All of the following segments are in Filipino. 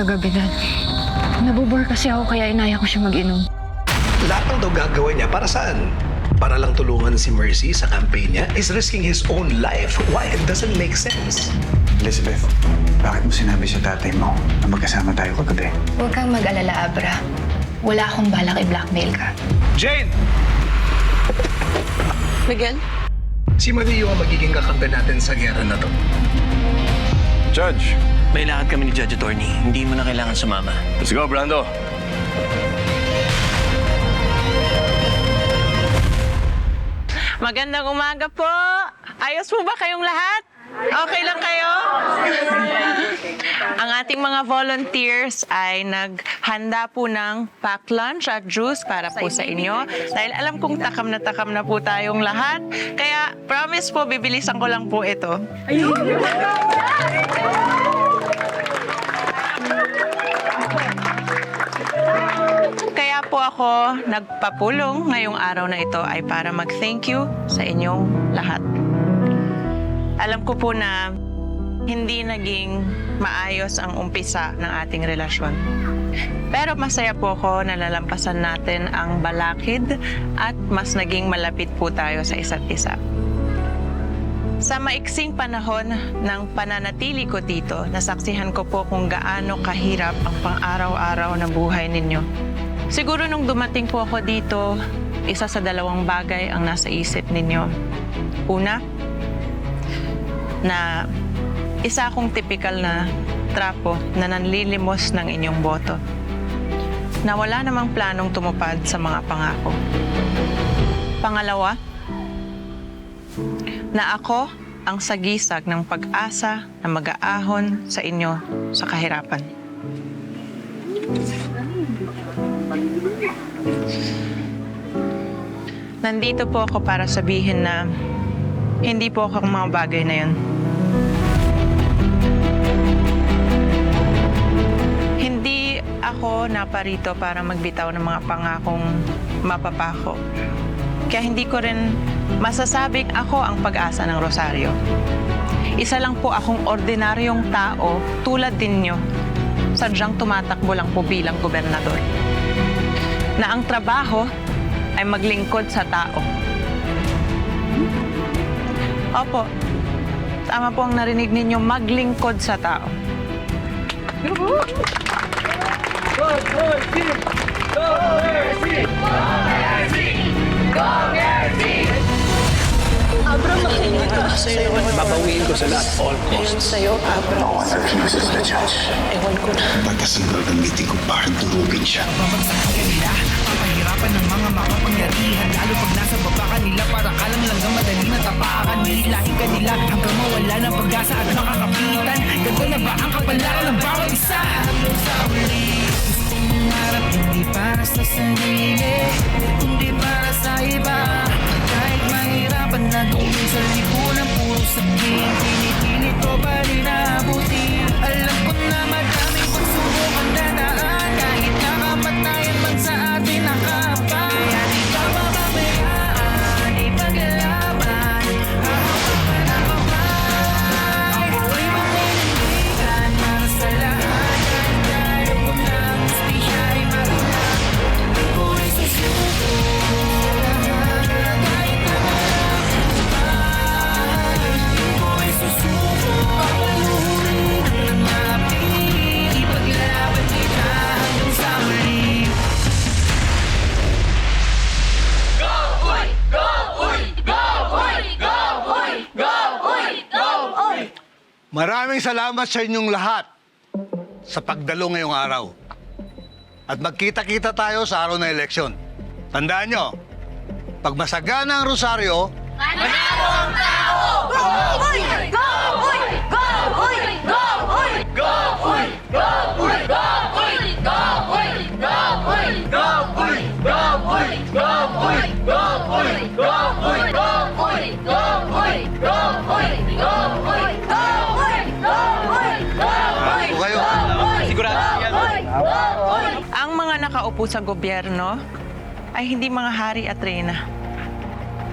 kagabi na nabubor kasi ako kaya inaya ko siya mag-inom. Lahat ng daw gagawin niya para saan? Para lang tulungan si Mercy sa campaign niya? He's risking his own life. Why? It doesn't make sense. Elizabeth, bakit mo sinabi sa tatay mo na magkasama tayo kagabi? Huwag kang mag-alala, Abra. Wala akong balak i-blackmail ka. Jane! Miguel? Si Mario ang magiging kakampi natin sa gera na to. Judge, May lakad kami ni Judge Attorney. Hindi mo na kailangan sumama. let's go, Brando. Magandang umaga po. Ayos po ba kayong lahat? Okay lang kayo? Ang ating mga volunteers ay naghanda po ng packed lunch at juice para po sa inyo. Dahil alam kong takam na takam na po tayong lahat. Kaya promise po, bibilisan ko lang po ito. Kaya ako nagpapulong ngayong araw na ito ay para mag-thank you sa inyong lahat. Alam ko po na hindi naging maayos ang umpisa ng ating relasyon. Pero masaya po ako na nalampasan natin ang balakid at mas naging malapit po tayo sa isa't isa. Sa maiksing panahon ng pananatili ko dito, nasaksihan ko po kung gaano kahirap ang pang-araw-araw na buhay ninyo. Siguro nung dumating po ako dito, isa sa dalawang bagay ang nasa isip ninyo. Una, na isa akong typical na trapo na nanlilimos ng inyong boto. Na wala namang planong tumupad sa mga pangako. Pangalawa, na ako ang sagisag ng pag-asa na mag-aahon sa inyo sa kahirapan. Nandito po ako para sabihin na hindi po ako mga bagay na yun. Hindi ako naparito para magbitaw ng mga pangakong mapapako. Kaya hindi ko rin masasabing ako ang pag-asa ng Rosario. Isa lang po akong ordinaryong tao tulad ninyo. Sadyang tumatakbo lang po bilang gobernador. Na ang trabaho ay maglingkod sa tao. Opo, tama po ang narinig ninyo, maglingkod sa tao. Babawiin ko sa lahat all costs. No one refuses the judge. Pagkasang gagamitin ko para durugin siya. Babagsakan Papahirapan ng mga makapangyarihan Lalo pag nasa baba ka nila Para ka lang lang madali na tapakan Nilahin ka nila hanggang mawala ng pag-asa at makakapitan. Ganto na ba ang kapalaran ng bawat isa? Sa uli Gusto mong harap hindi para sa sarili Kundi para sa iba Maraming salamat sa inyong lahat sa pagdalo ngayong araw. At magkita-kita tayo sa araw ng eleksyon. Tandaan nyo, pag masagana ang rosaryo, Ako nakaupo sa gobyerno ay hindi mga hari at reyna,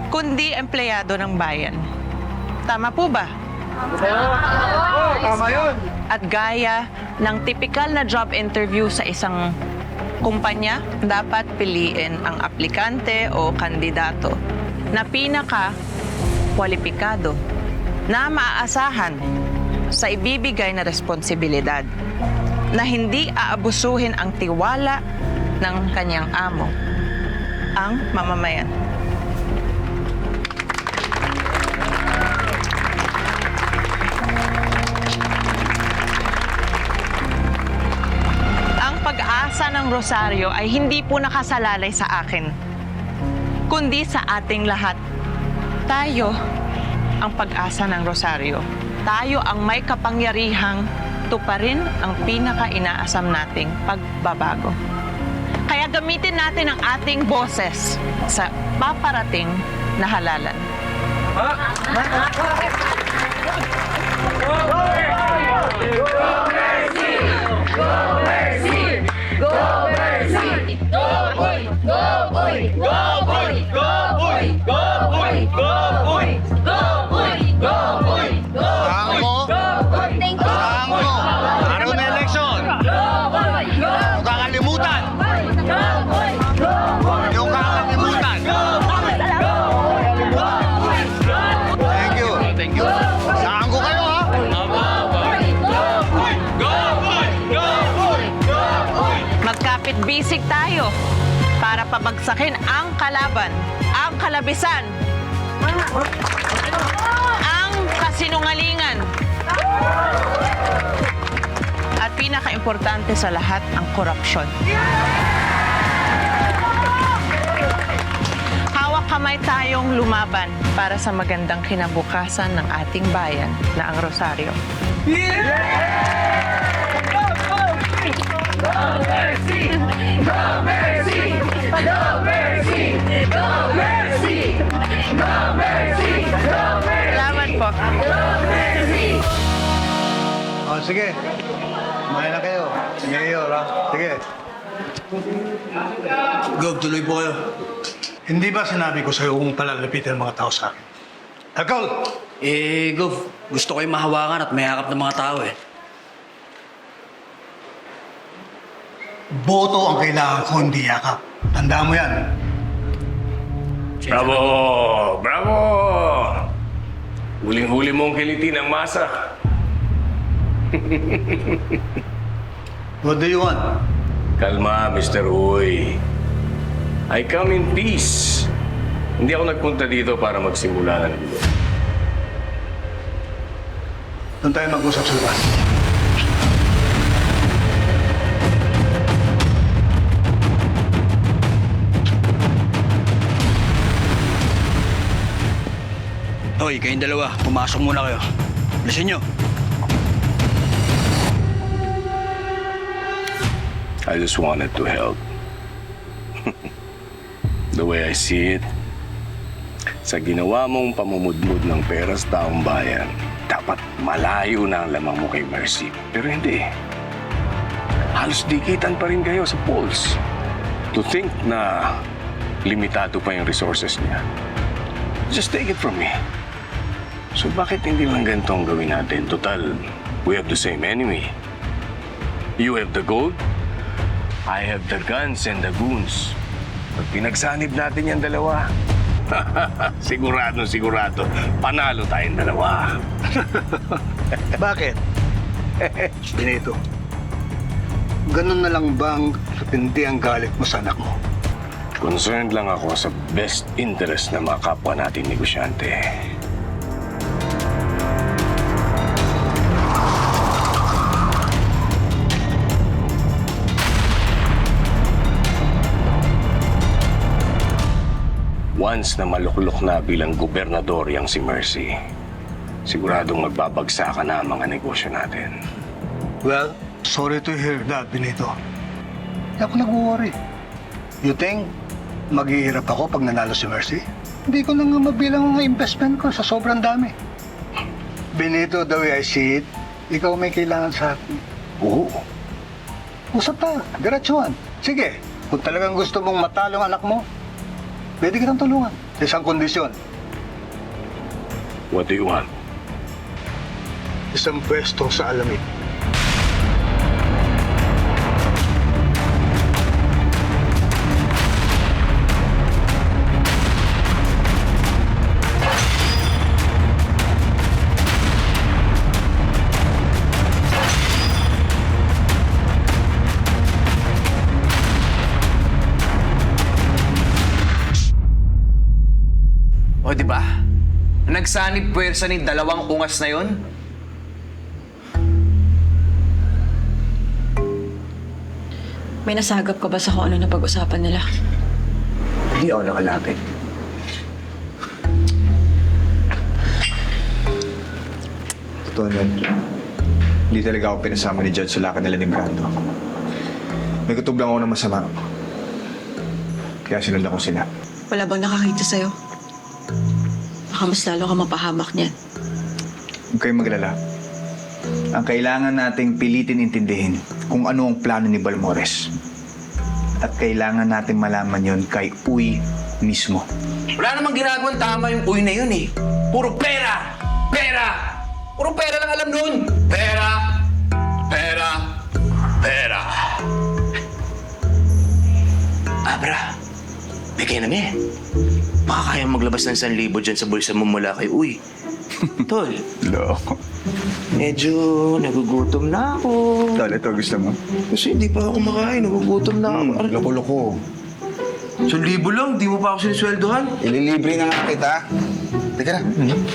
kundi empleyado ng bayan. Tama po ba? Tama yun. At gaya ng typical na job interview sa isang kumpanya, dapat piliin ang aplikante o kandidato na pinaka kwalipikado na maaasahan sa ibibigay na responsibilidad na hindi aabusuhin ang tiwala ng kanyang amo, ang mamamayan. Ang pag-asa ng Rosario ay hindi po nakasalalay sa akin, kundi sa ating lahat. Tayo ang pag-asa ng Rosario. Tayo ang may kapangyarihang tuparin ang pinaka-inaasam nating pagbabago. Kaya gamitin natin ang ating boses sa paparating na halalan. Saan Bisig tayo para pabagsakin ang kalaban, ang kalabisan, ang kasinungalingan. At pinaka-importante sa lahat, ang korupsyon. Hawak kamay tayong lumaban para sa magandang kinabukasan ng ating bayan na ang Rosario. Salamat po. Oh, sige. Kumain na kayo. Mayor, ha? Sige. Gov, tuloy po kayo. Hindi ba sinabi ko sa'yo kung palalapitin ang mga tao sa akin? Alcohol! Eh, Gov, gusto ko yung mahawakan at mayakap ng mga tao eh. Boto ang kailangan ko, hindi yakap. Tandaan mo yan. Bravo! Bravo! Huling-huli mong kiliti ng masa. What do you want? Kalma, Mr. Uy. I come in peace. Hindi ako nagpunta dito para magsimula ng gulo. Doon tayo mag-usap sa labas. Hoy, kayong dalawa, pumasok muna kayo. Bilisan nyo. I just wanted to help. The way I see it, sa ginawa mong pamumudmud ng pera sa taong bayan, dapat malayo na ang lamang mo kay Mercy. Pero hindi. Halos dikitan pa rin kayo sa polls. To think na limitado pa yung resources niya. Just take it from me. So bakit hindi lang ganito ang gawin natin? Total, we have the same enemy. You have the gold, I have the guns and the goons. Pag pinagsanib natin yung dalawa, sigurado, sigurado, panalo tayong dalawa. Bakit? Benito, ganun na lang bang hindi ang galit mo sa anak mo? Concerned lang ako sa best interest ng mga kapwa natin negosyante. Once na maluklok na bilang gobernador yang si Mercy, siguradong magbabagsakan na ang mga negosyo natin. Well, sorry to hear that, Benito. Hindi ako nag-worry. You think maghihirap ako pag nanalo si Mercy? Hindi ko na nga mabilang ang investment ko sa sobrang dami. Benito, the way I see it, ikaw may kailangan sa akin. Oo. Usap tayo, diretsuhan. Sige, kung talagang gusto mong matalo ang anak mo, pwede kitang tulungan. Sa isang kondisyon, What do you want? isang pwesto sa alamit. Nagsanib puwersa ni dalawang ungas na yon? May nasagap ka ba sa kung ano na pag-usapan nila? Hindi ako nakalapit. Totoo nun. Hindi talaga ako pinasama ni Judge sa lakad nila ni Brando. May kutob lang ako na masama. Kaya sinundan ko sila. Wala bang nakakita sa'yo? Baka mas lalo ka mapahamak niyan. Huwag kayong maglala. Ang kailangan nating pilitin intindihin kung ano ang plano ni Balmores. At kailangan nating malaman yon kay Uy mismo. Wala namang ginagawang tama yung uy na yun eh. Puro pera! Pera! Puro pera lang alam nun! Pera! Pera! Pera! Abra, bigay na me. Baka kaya maglabas ng 1,000 dyan sa bulsa mo mula kay Uy. Tol, Loko. medyo nagugutom na ako. Tol, ito gusto mo? Kasi hindi pa ako kumakain, nagugutom na ako. Hmm, loko-loko. So, libo lang, di mo pa ako sinisweldohan. Ililibre na nga kita. Teka na,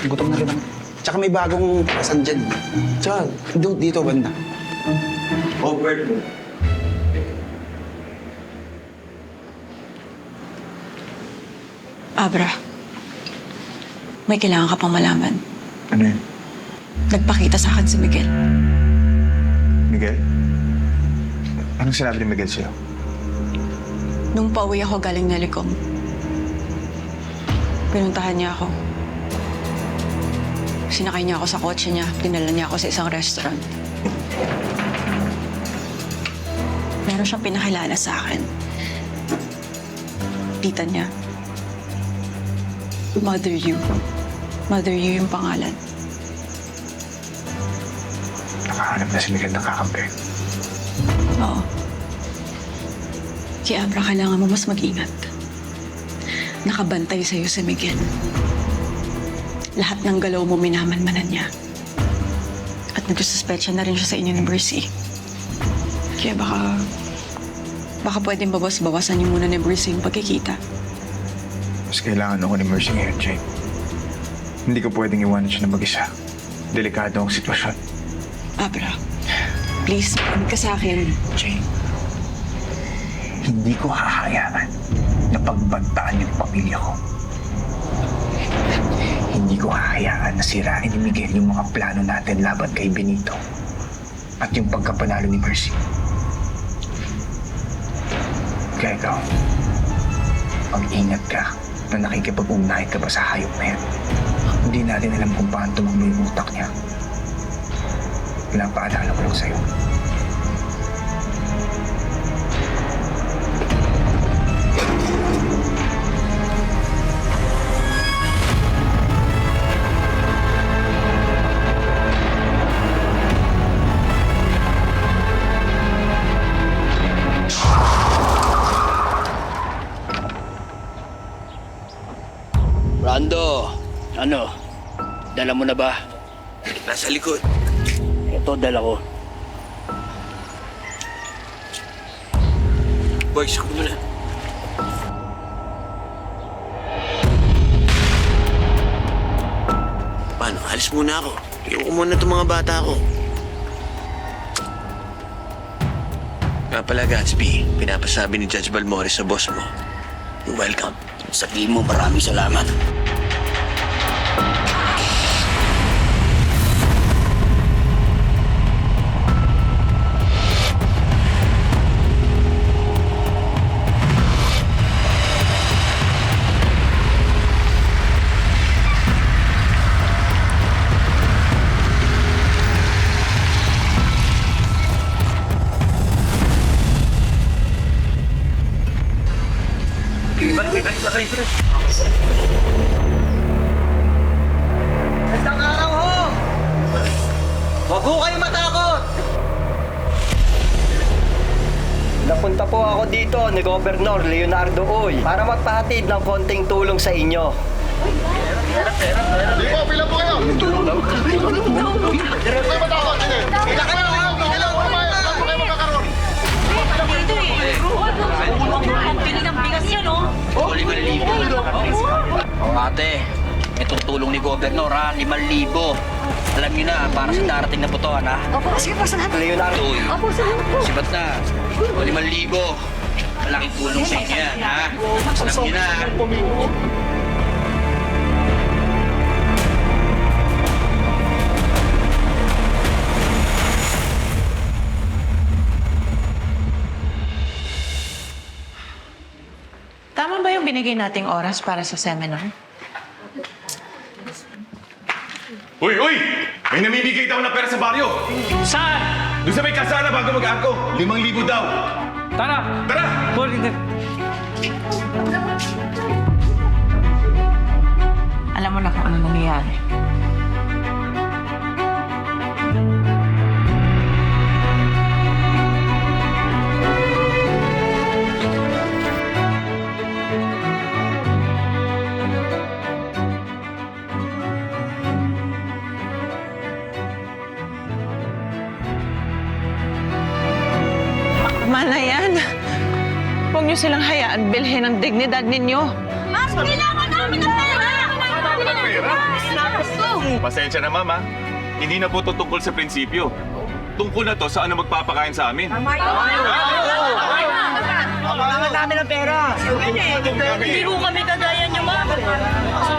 gutom na kita. Tsaka may bagong kasan dyan. Tsaka, dito, dito banda. Over. Abra, may kailangan ka pang malaman. Ano yun? Nagpakita sa akin si Miguel. Miguel? Anong sinabi ni Miguel sa'yo? Nung pauwi ako galing Nelicom, pinuntahan niya ako. Sinakay niya ako sa kotse niya, dinala niya ako sa isang restaurant. Meron siyang pinakilala sa akin. Tita niya. Mother Yu. Mother Yu yung pangalan. Nakahanap na si Miguel ng kakampi. Oo. Kaya Abra, kailangan mo mas mag-ingat. Nakabantay sa'yo si Miguel. Lahat ng galaw mo minamanmanan niya. At nagsususpecha na rin siya sa inyo ng Mercy. Kaya baka... Baka pwedeng bawas-bawasan niyo muna ni Mercy yung pagkikita. Mas kailangan ako ni Mercy ngayon, Jane. Hindi ko pwedeng iwanan siya na mag-isa. Delikado ang sitwasyon. Abra, please, makinig ka sa akin. Jane, hindi ko hahayaan na pagbantaan yung pamilya ko. Hindi ko hahayaan na sirain ni Miguel yung mga plano natin laban kay Benito at yung pagkapanalo ni Mercy. Kaya ikaw, mag-ingat ka na nakikipag-ugnayan ka ba sa hayop na yan. Hindi natin alam kung paano tumakbo yung utak niya. Pinapaalala ko lang sa'yo. Dala mo na ba? Nasa likod. Ito, dala ko. Boys, kunin mo na. Paano? Alis muna ako. Iwan ko muna itong mga bata ko. Nga pala, Gatsby, pinapasabi ni Judge Balmores sa boss mo. You're welcome. Sabihin mo maraming salamat. Huwag ho kayong matakot! Napunta po ako dito ni Governor Leonardo Uy para magpahatid ng konting tulong sa inyo. O ate, Itong tulong ni Governor ha, 5,000. Alam niyo na, para sa darating na butuan ha. Opo, sige po, salamat. Leonardo. Opo, salamat po. Sibat na. O, 5,000. Malaking tulong sa inyo yan ha. Alam niyo na. Tama ba yung binigay nating oras para sa seminar? Uy, uy! May namimigay daw na pera sa baryo! Saan? Doon sa may kasana bago mag-angko. Limang libo daw. Tara! Tara! Alam mo na kung ano nangyayari. Tama na yan. Huwag niyo silang hayaan bilhin ang dignidad ninyo. Pasensya na, mama. Hindi na po to tungkol sa prinsipyo. Tungkol na to sa ano magpapakain sa amin. Hindi po kami kagaya niyo, ma'am.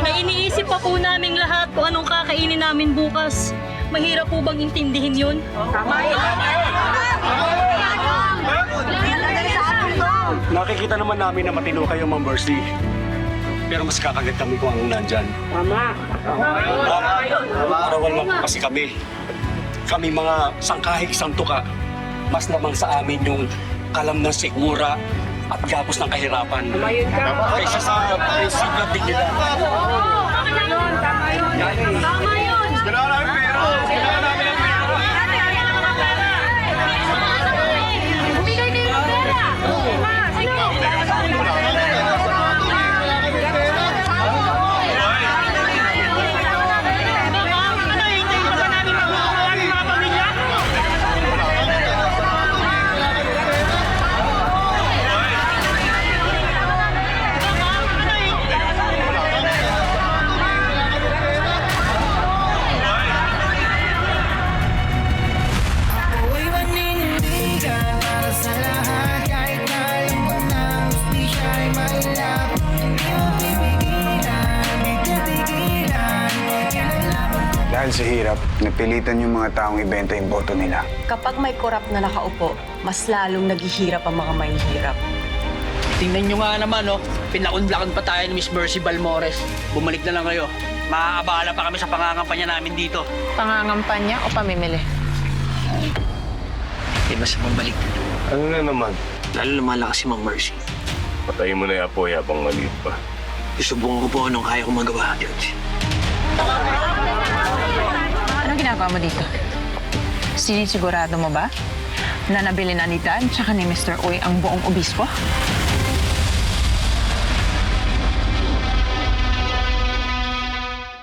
May iniisip pa po namin lahat kung anong kakainin namin bukas. Mahirap po bang intindihin yun? Nakikita naman namin na matino kayo, Ma'am Mercy. Pero mas kakagat kami kung anong nandyan. Tama. Parawal mo kasi kami. Kami mga sangkahig santuka. Mas lamang sa amin yung kalam ng sigura at gapos ng kahirapan. Kaysa sa prinsipyo at dignidad. Tama yun! Bigay hirap, napilitan yung mga taong ibenta yung boto nila. Kapag may korap na nakaupo, mas lalong naghihirap ang mga mahihirap. Tingnan nyo nga naman, no? Pinakunlakan pa tayo ni Miss Mercy Balmores. Bumalik na lang kayo. Maaabala pa kami sa pangangampanya namin dito. Pangangampanya o pamimili? Di ba sa mabalik? Ano na naman? Lalo lumalakas si Ma'am Mercy. Patayin mo na yung apoy habang maliit pa. Isubukan ko po anong kaya kong magawa, Judge. Ginagawa mo dito? Sinisigurado mo ba na nabili na ni Dan tsaka ni Mr. Uy ang buong obispo?